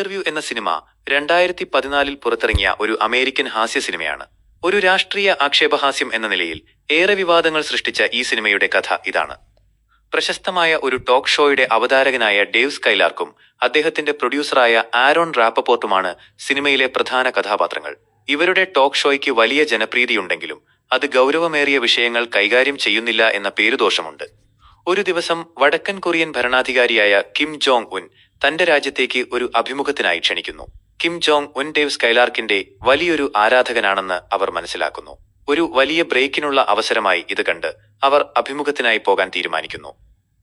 Interview എന്ന cinema രണ്ടായിരത്തി പതിനാലിൽ പുറത്തിറങ്ങിയ ഒരു അമേരിക്കൻ ഹാസ്യ സിനിമയാണ്. ഒരു രാഷ്ട്രീയ ആക്ഷേപഹാസ്യം എന്ന നിലയിൽ ഏറെ വിവാദങ്ങൾ സൃഷ്ടിച്ച ഈ സിനിമയുടെ കഥ ഇതാണ്. പ്രശസ്തമായ ഒരു ടോക്ക് ഷോയുടെ അവതാരകനായ ഡേവ് സ്കൈലാർക്കും അദ്ദേഹത്തിന്റെ പ്രൊഡ്യൂസറായ ആരോൺ റാപ്പപ്പോർട്ടുമാണ് സിനിമയിലെ പ്രധാന കഥാപാത്രങ്ങൾ. ഇവരുടെ ടോക്ക് ഷോയ്ക്ക് വലിയ ജനപ്രീതിയുണ്ടെങ്കിലും അത് ഗൗരവമേറിയ വിഷയങ്ങൾ കൈകാര്യം ചെയ്യുന്നില്ല എന്ന പേരുദോഷമുണ്ട്. ഒരു ദിവസം വടക്കൻ കൊറിയൻ ഭരണാധികാരിയായ കിം ജോങ് ഉൻ തന്റെ രാജ്യത്തേക്ക് ഒരു അഭിമുഖത്തിനായി ക്ഷണിക്കുന്നു. കിം ജോങ് ഉൻ ഡേവ് സ്കൈലാർക്കിന്റെ വലിയൊരു ആരാധകനാണെന്ന് അവർ മനസ്സിലാക്കുന്നു. ഒരു വലിയ ബ്രേക്കിനുള്ള അവസരമായി ഇത് കണ്ട് അവർ അഭിമുഖത്തിനായി പോകാൻ തീരുമാനിക്കുന്നു.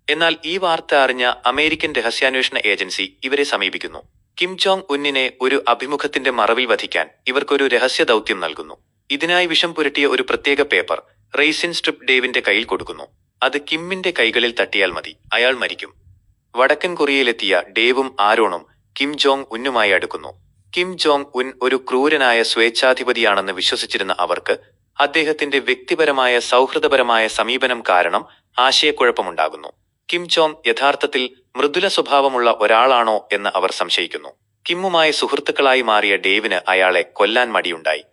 എന്നാൽ ഈ വാർത്ത അറിഞ്ഞ അമേരിക്കൻ രഹസ്യാന്വേഷണ ഏജൻസി ഇവരെ സമീപിക്കുന്നു. കിം ജോങ് ഉന്നിനെ ഒരു അഭിമുഖത്തിന്റെ മറവിൽ വധിക്കാൻ ഇവർക്കൊരു രഹസ്യ ദൗത്യം നൽകുന്നു. ഇതിനായി വിഷം പുരട്ടിയ ഒരു പ്രത്യേക പേപ്പർ റെയ്സിൻ സ്ട്രിപ്പ് ഡേവിന്റെ കയ്യിൽ കൊടുക്കുന്നു. അത് കിമ്മിന്റെ കൈകളിൽ തട്ടിയാൽ മതി. അയാൾ മരിക്കും. വടക്കൻ കൊറിയയിലെത്തിയ ഡേവും ആരോണും കിം ജോങ് ഉന്നുമായി അടുക്കുന്നു. കിം ജോങ് ഉൻ ഒരു ക്രൂരനായ സ്വേച്ഛാധിപതിയാണെന്ന് വിശ്വസിച്ചിരുന്ന അവർക്ക് അദ്ദേഹത്തിന്റെ വ്യക്തിപരമായ സൗഹൃദപരമായ സമീപനം കാരണം ആശയക്കുഴപ്പമുണ്ടാകുന്നു. കിം ജോങ് യഥാർത്ഥത്തിൽ മൃദുല സ്വഭാവമുള്ള ഒരാളാണോ എന്ന് അവർ സംശയിക്കുന്നു. കിമ്മുമായി സുഹൃത്തുക്കളായി മാറിയ ഡേവിന് അയാളെ കൊല്ലാൻ മടിയുണ്ടായി.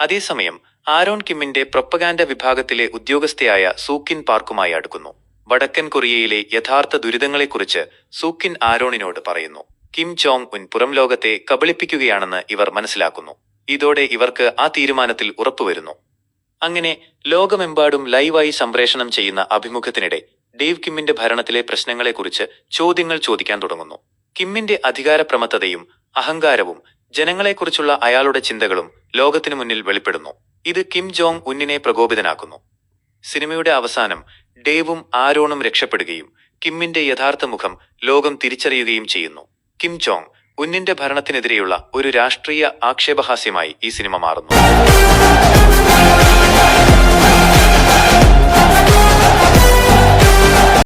അതേസമയം ആരോൺ കിമ്മിന്റെ പ്രൊപ്പഗാൻഡ വിഭാഗത്തിലെ ഉദ്യോഗസ്ഥയായ സൂക്കിൻ പാർക്കുമായി അടുക്കുന്നു. വടക്കൻ കൊറിയയിലെ യഥാർത്ഥ ദുരിതങ്ങളെക്കുറിച്ച് സൂക്കിൻ ആരോണിനോട് പറയുന്നു. കിം ജോങ് ഉൻ പുറം ലോകത്തെ കബളിപ്പിക്കുകയാണെന്ന് ഇവർ മനസ്സിലാക്കുന്നു. ഇതോടെ ഇവർക്ക് ആ തീരുമാനത്തിൽ ഉറപ്പുവരുന്നു അങ്ങനെ ലോകമെമ്പാടും ലൈവായി സംപ്രേഷണം ചെയ്യുന്ന അഭിമുഖത്തിനിടെ ഡേവ് കിമ്മിന്റെ ഭരണത്തിലെ പ്രശ്നങ്ങളെക്കുറിച്ച് ചോദ്യങ്ങൾ ചോദിക്കാൻ തുടങ്ങുന്നു. കിമ്മിന്റെ അധികാരപ്രമത്തതയും അഹങ്കാരവും ജനങ്ങളെക്കുറിച്ചുള്ള അയാളുടെ ചിന്തകളും ലോകത്തിനു മുന്നിൽ വെളിപ്പെടുന്നു. ഇത് കിം ജോങ് ഉന്നിനെ പ്രകോപിതനാക്കുന്നു. സിനിമയുടെ അവസാനം ഡേവും ആരോണും രക്ഷപ്പെടുകയും കിമ്മിന്റെ യഥാർത്ഥ മുഖം ലോകം തിരിച്ചറിയുകയും ചെയ്യുന്നു. കിം ചോങ് ഉന്നിന്റെ ഭരണത്തിനെതിരെയുള്ള ഒരു രാഷ്ട്രീയ ആക്ഷേപഹാസ്യമായി ഈ സിനിമ മാറുന്നു.